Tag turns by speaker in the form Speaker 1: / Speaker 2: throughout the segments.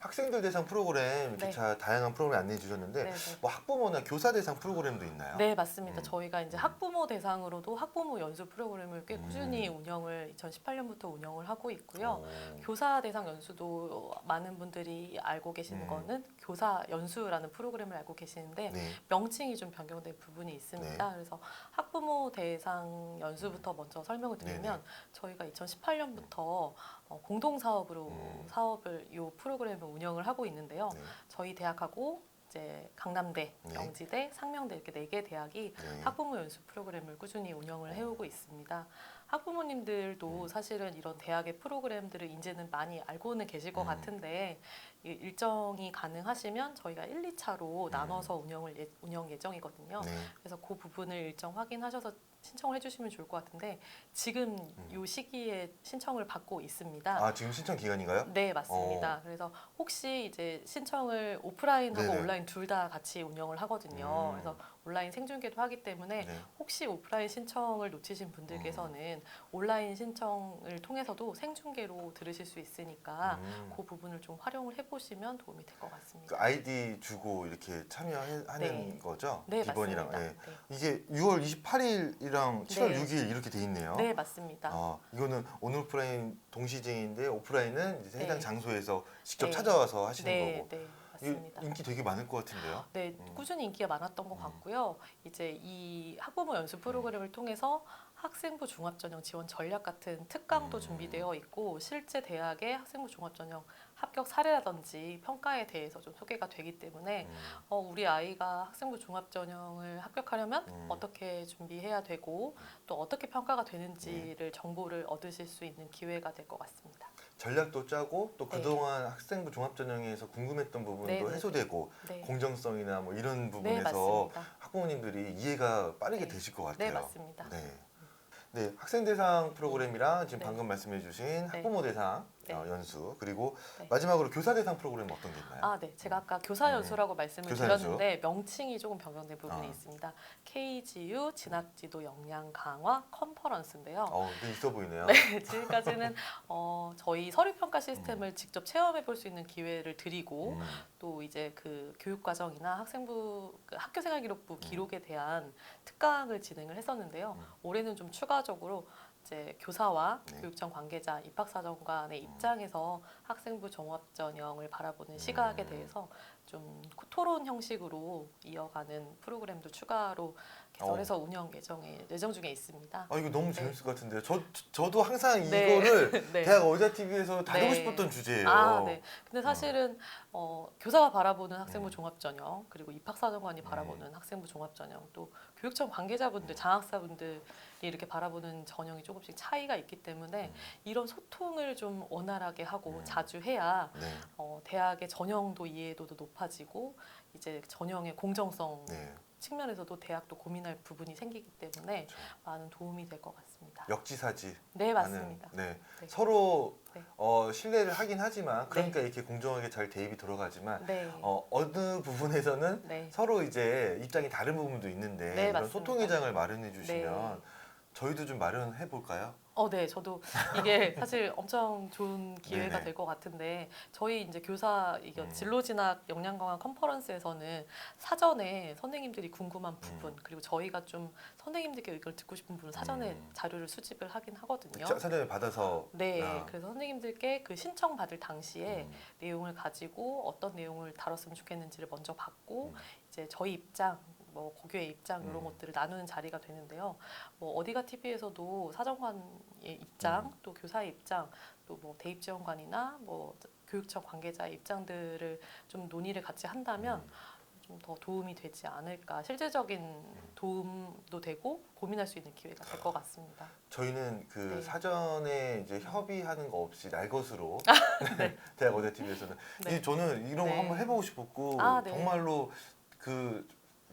Speaker 1: 학생들 대상 프로그램 이렇게
Speaker 2: 네.
Speaker 1: 자, 다양한 프로그램 안내해 주셨는데
Speaker 2: 네, 네.
Speaker 1: 뭐 학부모나 교사 대상 프로그램도 있나요?
Speaker 2: 네, 맞습니다.
Speaker 1: 음.
Speaker 2: 저희가 이제
Speaker 1: 음.
Speaker 2: 학부모 대상으로도 학부모 연수 프로그램을 꽤
Speaker 1: 음.
Speaker 2: 꾸준히 운영을 2018년부터 운영을 하고 있고요.
Speaker 1: 어.
Speaker 2: 교사 대상 연수도 많은 분들이 알고 계시는
Speaker 1: 음.
Speaker 2: 거는 교사 연수라는 프로그램을 알고 계시는데
Speaker 1: 네.
Speaker 2: 명칭이 좀 변경된 부분이 있습니다.
Speaker 1: 네.
Speaker 2: 그래서 학부모 대상 연수부터 먼저 설명을 드리면
Speaker 1: 네네.
Speaker 2: 저희가 2018년부터 어, 공동 사업으로
Speaker 1: 음.
Speaker 2: 사업을 이 프로그램을 운영을 하고 있는데요.
Speaker 1: 네.
Speaker 2: 저희 대학하고 이제 강남대,
Speaker 1: 네.
Speaker 2: 영지대, 상명대 이렇게 네 개 대학이
Speaker 1: 네.
Speaker 2: 학부모 연수 프로그램을 꾸준히 운영을
Speaker 1: 어.
Speaker 2: 해오고 있습니다. 학부모님들도
Speaker 1: 음.
Speaker 2: 사실은 이런 대학의 프로그램들을 이제는 많이 알고는 계실 것
Speaker 1: 음.
Speaker 2: 같은데 이 일정이 가능하시면 저희가 1, 2차로
Speaker 1: 음.
Speaker 2: 나눠서 운영을 예, 운영 예정이거든요.
Speaker 1: 네.
Speaker 2: 그래서 그 부분을 일정 확인하셔서 신청을 해주시면 좋을 것 같은데 지금 이 시기에 신청을 받고 있습니다.
Speaker 1: 음. 아 지금 신청 기간인가요?
Speaker 2: 네 맞습니다. 그래서 혹시 이제 신청을 오프라인하고
Speaker 1: 네네.
Speaker 2: 온라인 둘 다 같이 운영을 하거든요.
Speaker 1: 음.
Speaker 2: 그래서 온라인 생중계도 하기 때문에
Speaker 1: 네.
Speaker 2: 혹시 오프라인 신청을 놓치신 분들께서는 온라인 신청을 통해서도 생중계로 들으실 수 있으니까
Speaker 1: 음.
Speaker 2: 그 부분을 좀 활용을 해 보시면 도움이 될 것 같습니다.
Speaker 1: 그 아이디 주고 이렇게 참여하는
Speaker 2: 네.
Speaker 1: 거죠?
Speaker 2: 네
Speaker 1: 기본이랑.
Speaker 2: 맞습니다.
Speaker 1: 예. 이게 6월 28일이랑 7월
Speaker 2: 네.
Speaker 1: 6일 이렇게 돼 있네요.
Speaker 2: 네, 네 맞습니다.
Speaker 1: 아, 이거는 온 오프라인 동시진인데 오프라인은 이제 해당
Speaker 2: 네.
Speaker 1: 장소에서 직접
Speaker 2: 네.
Speaker 1: 찾아와서 하시는
Speaker 2: 네,
Speaker 1: 거고.
Speaker 2: 네
Speaker 1: 이
Speaker 2: 맞습니다.
Speaker 1: 인기 되게 많을 것 같은데요.
Speaker 2: 네,
Speaker 1: 음.
Speaker 2: 꾸준히 인기가 많았던 것
Speaker 1: 음.
Speaker 2: 같고요. 이제 이 학부모 연수 프로그램을 통해서 학생부 종합전형 지원 전략 같은 특강도
Speaker 1: 음.
Speaker 2: 준비되어 있고 실제 대학의 학생부 종합전형 합격 사례라든지 평가에 대해서 좀 소개가 되기 때문에
Speaker 1: 음.
Speaker 2: 어, 우리 아이가 학생부 종합전형을 합격하려면
Speaker 1: 음.
Speaker 2: 어떻게 준비해야 되고 또 어떻게 평가가 되는지를 정보를 얻으실 수 있는 기회가 될 것 같습니다.
Speaker 1: 전략도 짜고 또
Speaker 2: 네.
Speaker 1: 그동안 학생부 종합전형에서 궁금했던 부분도
Speaker 2: 네, 네,
Speaker 1: 해소되고
Speaker 2: 네,
Speaker 1: 공정성이나 뭐 이런
Speaker 2: 네
Speaker 1: 부분에서
Speaker 2: 맞습니다.
Speaker 1: 학부모님들이 이해가 빠르게
Speaker 2: 네.
Speaker 1: 되실
Speaker 2: 것네
Speaker 1: 같아요.
Speaker 2: 맞습니다.
Speaker 1: 네. 네, 학생 대상 프로그램이랑 지금
Speaker 2: 네.
Speaker 1: 방금 말씀해 주신 학부모 대상
Speaker 2: 네.
Speaker 1: 어, 연수 그리고
Speaker 2: 네.
Speaker 1: 마지막으로 교사 대상 프로그램 어떤 게 있나요?
Speaker 2: 아, 네. 제가 아까 교사
Speaker 1: 네.
Speaker 2: 연수라고 말씀을
Speaker 1: 교사
Speaker 2: 드렸는데 명칭이 조금 변경된 부분이
Speaker 1: 아.
Speaker 2: 있습니다. KGU 진학지도 역량 강화 컨퍼런스인데요.
Speaker 1: 어, 네, 있어 보이네요.
Speaker 2: 네, 지금까지는 어, 저희 서류 평가
Speaker 1: 음.
Speaker 2: 시스템을 직접 체험해 볼 수 있는 기회를 드리고
Speaker 1: 음,
Speaker 2: 또 이제 그 교육 과정이나 학생부 그 학교 생활 기록부
Speaker 1: 음.
Speaker 2: 기록에 대한 특강을 진행을 했었는데요.
Speaker 1: 음.
Speaker 2: 올해는 좀 추가적으로 이제 교사와
Speaker 1: 네.
Speaker 2: 교육청 관계자, 입학사정관의
Speaker 1: 음.
Speaker 2: 입장에서 학생부 종합 전형을 바라보는 시각에
Speaker 1: 음.
Speaker 2: 대해서 좀 토론 형식으로 이어가는 프로그램도 추가로 개설해서 운영 예정에 예정 중에 있습니다.
Speaker 1: 아 이거 너무
Speaker 2: 네.
Speaker 1: 재밌을 것 같은데요. 저 저도 항상
Speaker 2: 네.
Speaker 1: 이거를
Speaker 2: 네.
Speaker 1: 대학 의자 TV에서 다루고
Speaker 2: 네.
Speaker 1: 싶었던 주제예요.
Speaker 2: 아, 네. 근데 사실은 어, 교사가 바라보는 학생부
Speaker 1: 음.
Speaker 2: 종합 전형 그리고 입학사정관이
Speaker 1: 네.
Speaker 2: 바라보는 학생부 종합 전형 또 교육청 관계자분들, 장학사분들이 이렇게 바라보는 전형이 조금씩 차이가 있기 때문에
Speaker 1: 음.
Speaker 2: 이런 소통을 좀 원활하게 하고
Speaker 1: 음.
Speaker 2: 자주 해야
Speaker 1: 네,
Speaker 2: 어, 대학의 전형도 이해도도 높아지고 이제 전형의 공정성
Speaker 1: 네.
Speaker 2: 측면에서도 대학도 고민할 부분이 생기기 때문에
Speaker 1: 그렇죠.
Speaker 2: 많은 도움이 될 것 같습니다.
Speaker 1: 역지사지.
Speaker 2: 네, 맞습니다.
Speaker 1: 네.
Speaker 2: 네.
Speaker 1: 서로
Speaker 2: 네.
Speaker 1: 어, 신뢰를 하긴 하지만 그러니까 이렇게 공정하게 잘 대입이 들어가지만
Speaker 2: 네.
Speaker 1: 어, 어느 부분에서는
Speaker 2: 네.
Speaker 1: 서로 이제 입장이 다른 부분도 있는데
Speaker 2: 네, 맞습니다.
Speaker 1: 소통의 장을 마련해 주시면
Speaker 2: 네.
Speaker 1: 저희도 좀 마련해 볼까요?
Speaker 2: 어, 네, 저도 이게 사실 엄청 좋은 기회가
Speaker 1: 네네.
Speaker 2: 될 것 같은데 저희 이제 교사 이게
Speaker 1: 음.
Speaker 2: 진로 진학 역량 강화 컨퍼런스에서는 사전에 선생님들이 궁금한 부분
Speaker 1: 음.
Speaker 2: 그리고 저희가 좀 선생님들께 의견을 듣고 싶은 부분 사전에
Speaker 1: 음.
Speaker 2: 자료를 수집을 하긴 하거든요.
Speaker 1: 자- 사전에 받아서
Speaker 2: 네,
Speaker 1: 아.
Speaker 2: 그래서 선생님들께 그 신청 받을 당시에
Speaker 1: 음,
Speaker 2: 내용을 가지고 어떤 내용을 다뤘으면 좋겠는지를 먼저 받고
Speaker 1: 음.
Speaker 2: 이제 저희 입장 뭐 고교의 입장 이런
Speaker 1: 음.
Speaker 2: 것들을 나누는 자리가 되는데요. 뭐 어디가 TV에서도 사정관의 입장,
Speaker 1: 음.
Speaker 2: 또 교사의 입장, 또 뭐 대입 지원관이나 뭐 교육청 관계자의 입장들을 좀 논의를 같이 한다면
Speaker 1: 음.
Speaker 2: 좀더 도움이 되지 않을까. 실제적인 도움도 되고 고민할 수 있는 기회가 될 것 같습니다.
Speaker 1: 저희는 그
Speaker 2: 네.
Speaker 1: 사전에 이제 협의하는 거 없이 날 것으로
Speaker 2: 네.
Speaker 1: 대학 어제 TV에서는
Speaker 2: 네.
Speaker 1: 이 저는 이런 거
Speaker 2: 네.
Speaker 1: 한번 해보고 싶었고
Speaker 2: 아, 네.
Speaker 1: 정말로 그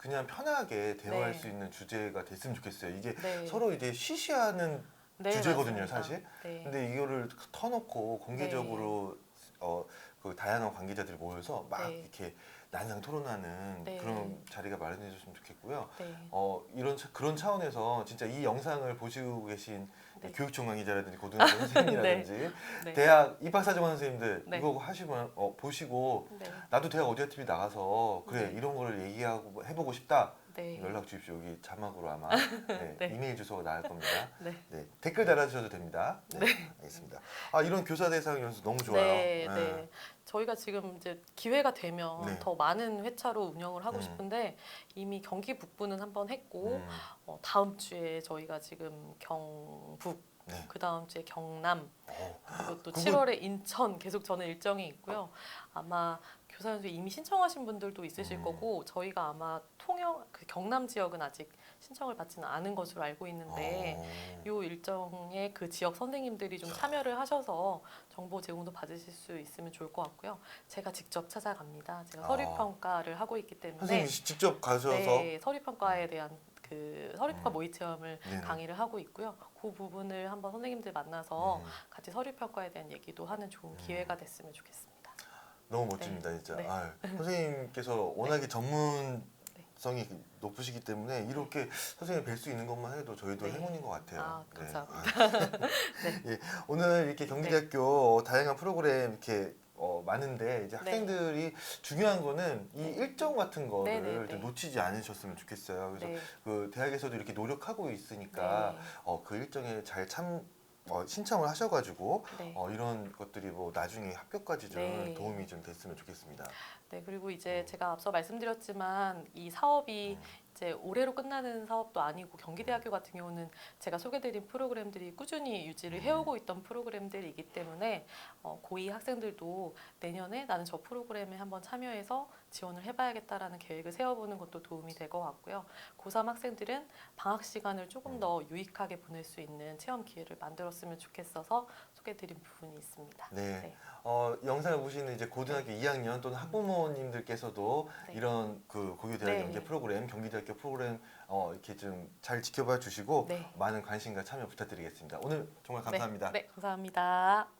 Speaker 1: 그냥 편하게 대화할
Speaker 2: 네.
Speaker 1: 수 있는 주제가 됐으면 좋겠어요. 이게
Speaker 2: 네.
Speaker 1: 서로 이제 쉬쉬하는
Speaker 2: 네,
Speaker 1: 주제거든요,
Speaker 2: 맞습니다.
Speaker 1: 사실.
Speaker 2: 네.
Speaker 1: 근데 이거를 터놓고 공개적으로 어, 그 다양한 관계자들이 모여서 막
Speaker 2: 네.
Speaker 1: 이렇게 난상 토론하는
Speaker 2: 네.
Speaker 1: 그런 자리가 마련해 줬으면 좋겠고요.
Speaker 2: 네.
Speaker 1: 어 이런 차- 그런 차원에서 진짜 이 영상을 보시고 계신
Speaker 2: 네.
Speaker 1: 교육총괄 기자라든지 고등학교 선생님이라든지
Speaker 2: 네.
Speaker 1: 대학 입학사정관 선생님들
Speaker 2: 네.
Speaker 1: 이거 하시면 어, 보시고
Speaker 2: 네.
Speaker 1: 나도 대학 어디아 TV 나가서 그래
Speaker 2: 네.
Speaker 1: 이런 거를 얘기하고 해보고 싶다
Speaker 2: 네.
Speaker 1: 연락 주십시오 여기 자막으로 아마 네,
Speaker 2: 네.
Speaker 1: 이메일 주소가 나갈 겁니다.
Speaker 2: 네.
Speaker 1: 네, 댓글 달아주셔도 됩니다. 네, 알겠습니다. 아 이런 교사 대상 연수 너무 좋아요.
Speaker 2: 네, 네. 저희가 지금 이제 기회가 되면
Speaker 1: 네.
Speaker 2: 더 많은 회차로 운영을 하고
Speaker 1: 음.
Speaker 2: 싶은데 이미 경기 북부는 한번 했고
Speaker 1: 음,
Speaker 2: 어, 다음 주에 저희가 지금 경북
Speaker 1: 네.
Speaker 2: 그 다음 주에 경남
Speaker 1: 어,
Speaker 2: 그리고 또
Speaker 1: 그거-
Speaker 2: 7월에 인천 계속 저는 일정이 있고요. 아마 교사연수 이미 신청하신 분들도 있으실
Speaker 1: 음.
Speaker 2: 거고 저희가 아마 통영 그 경남 지역은 아직 신청을 받지는 않은 것으로 알고 있는데
Speaker 1: 어,
Speaker 2: 요 일정에 그 지역 선생님들이 좀 참여를 하셔서 정보 제공도 받으실 수 있으면 좋을 것 같고요. 제가 직접 찾아갑니다. 제가
Speaker 1: 아.
Speaker 2: 서류 평가를 하고 있기 때문에
Speaker 1: 선생님 직접 가셔서
Speaker 2: 네, 서류 평가에 대한 그 서류 평가
Speaker 1: 음.
Speaker 2: 모의 체험을
Speaker 1: 네네.
Speaker 2: 강의를 하고 있고요. 그 부분을 한번 선생님들 만나서
Speaker 1: 음,
Speaker 2: 같이 서류 평가에 대한 얘기도 하는 좋은 기회가 됐으면 좋겠습니다.
Speaker 1: 너무 멋집니다 진짜.
Speaker 2: 네.
Speaker 1: 아유, 선생님께서 워낙에 전문성이 높으시기 때문에 이렇게 선생님 뵐 수 있는 것만 해도 저희도
Speaker 2: 네.
Speaker 1: 행운인 것 같아요.
Speaker 2: 아,
Speaker 1: 네.
Speaker 2: 감사합니다.
Speaker 1: 예, 오늘 이렇게 경기대학교 다양한 프로그램 이렇게 어, 많은데 이제
Speaker 2: 네.
Speaker 1: 학생들이 중요한 거는 이 일정 같은 거를
Speaker 2: 네, 네, 네.
Speaker 1: 좀 놓치지 않으셨으면 좋겠어요. 그래서
Speaker 2: 네.
Speaker 1: 그 대학에서도 이렇게 노력하고 있으니까
Speaker 2: 네.
Speaker 1: 어, 그 일정에 잘 참 어, 신청을 하셔가지고
Speaker 2: 네.
Speaker 1: 어, 이런 것들이 뭐 나중에 합격까지 좀
Speaker 2: 네.
Speaker 1: 도움이 좀 됐으면 좋겠습니다.
Speaker 2: 네, 그리고 이제 제가 앞서 말씀드렸지만 이 사업이
Speaker 1: 음.
Speaker 2: 이제 올해로 끝나는 사업도 아니고 경기대학교 같은 경우는 제가 소개드린 프로그램들이 꾸준히 유지를
Speaker 1: 음.
Speaker 2: 해오고 있던 프로그램들이기 때문에 어, 고2 학생들도 내년에 나는 저 프로그램에 한번 참여해서 지원을 해봐야겠다라는 계획을 세워보는 것도 도움이 될 것 같고요. 고3 학생들은 방학 시간을 조금
Speaker 1: 음.
Speaker 2: 더 유익하게 보낼 수 있는 체험 기회를 만들었으면 좋겠어서 소개드린 부분이 있습니다.
Speaker 1: 네.
Speaker 2: 네.
Speaker 1: 어, 영상을 보시는 이제 고등학교 2학년 또는 학부모님들께서도
Speaker 2: 네.
Speaker 1: 이런 그 고교대학
Speaker 2: 네.
Speaker 1: 연계 프로그램, 경기대학교 프로그램 어, 이렇게 좀 잘 지켜봐 주시고
Speaker 2: 네.
Speaker 1: 많은 관심과 참여 부탁드리겠습니다. 오늘 정말 감사합니다.
Speaker 2: 네, 네 감사합니다.